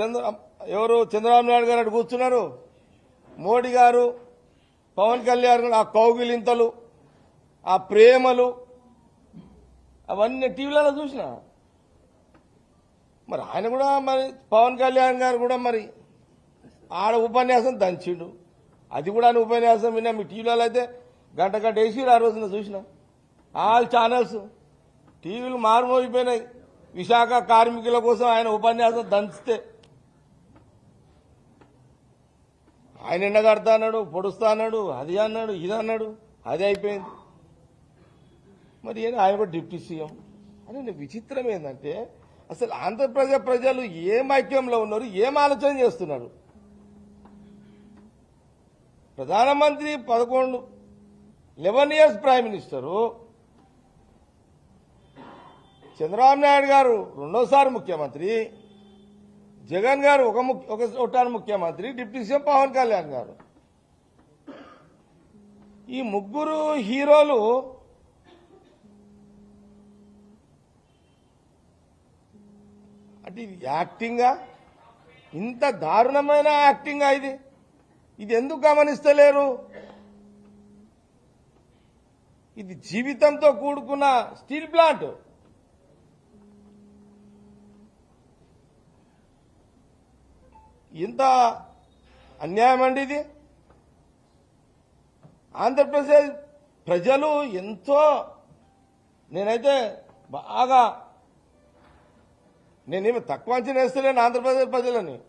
చంద్ర ఎవరు? చంద్రబాబు నాయుడు గారు అటు కూర్చున్నారు. మోడీ గారు పవన్ కళ్యాణ్ గారు ఆ కౌగిలింతలు ఆ ప్రేమలు అవన్నీ టీవీలలో చూసిన. మరి ఆయన కూడా మరి పవన్ కళ్యాణ్ గారు కూడా మరి ఆడ ఉపన్యాసం దంచిండు. అది కూడా ఆయన ఉపన్యాసం విన్నా. మీ టీవీలలో అయితే గంట గంట వేసి ఆ రోజున చూసిన. ఆల్ ఛానల్స్ టీవీలు మారుమోగిపోయినాయి. విశాఖ కార్మికుల కోసం ఆయన ఉపన్యాసం దంచితే ఆయన ఎండగడతా అన్నాడు పొడుస్తా అన్నాడు అది అన్నాడు ఇది అన్నాడు అది అయిపోయింది. మరి ఆయన కూడా డిప్యూటీ సీఎం. అని విచిత్రం ఏంటంటే అసలు ఆంధ్రప్రదేశ్ ప్రజలు ఏం ఐక్యంలో ఉన్నారు ఏం ఆలోచన చేస్తున్నారు? ప్రధానమంత్రి పదకొండు eleven years prime minister. Chandrababu Naidu garu రెండోసారి ముఖ్యమంత్రి. జగన్ గారు ఒక ముఖ్య- ఒక ఒకటారు ముఖ్యమంత్రి డిప్యూటీ సీఎం పవన్ కళ్యాణ్ గారు. ఈ ముగ్గురు హీరోలు అంటే ఇది యాక్టింగా? ఇంత దారుణమైన యాక్టింగా ఇది. ఇది ఎందుకు గమనిస్తలేరు? ఇది జీవితంతో కూడుకున్న స్టీల్ ప్లాంట్. ఇంత అన్యాయం అండి ఇది? ఆంధ్రప్రదేశ్ ప్రజలు ఎంతో నేనైతే బాగా నేనేమి తక్కువ అంచనా వేస్తలేను ఆంధ్రప్రదేశ్ ప్రజలని.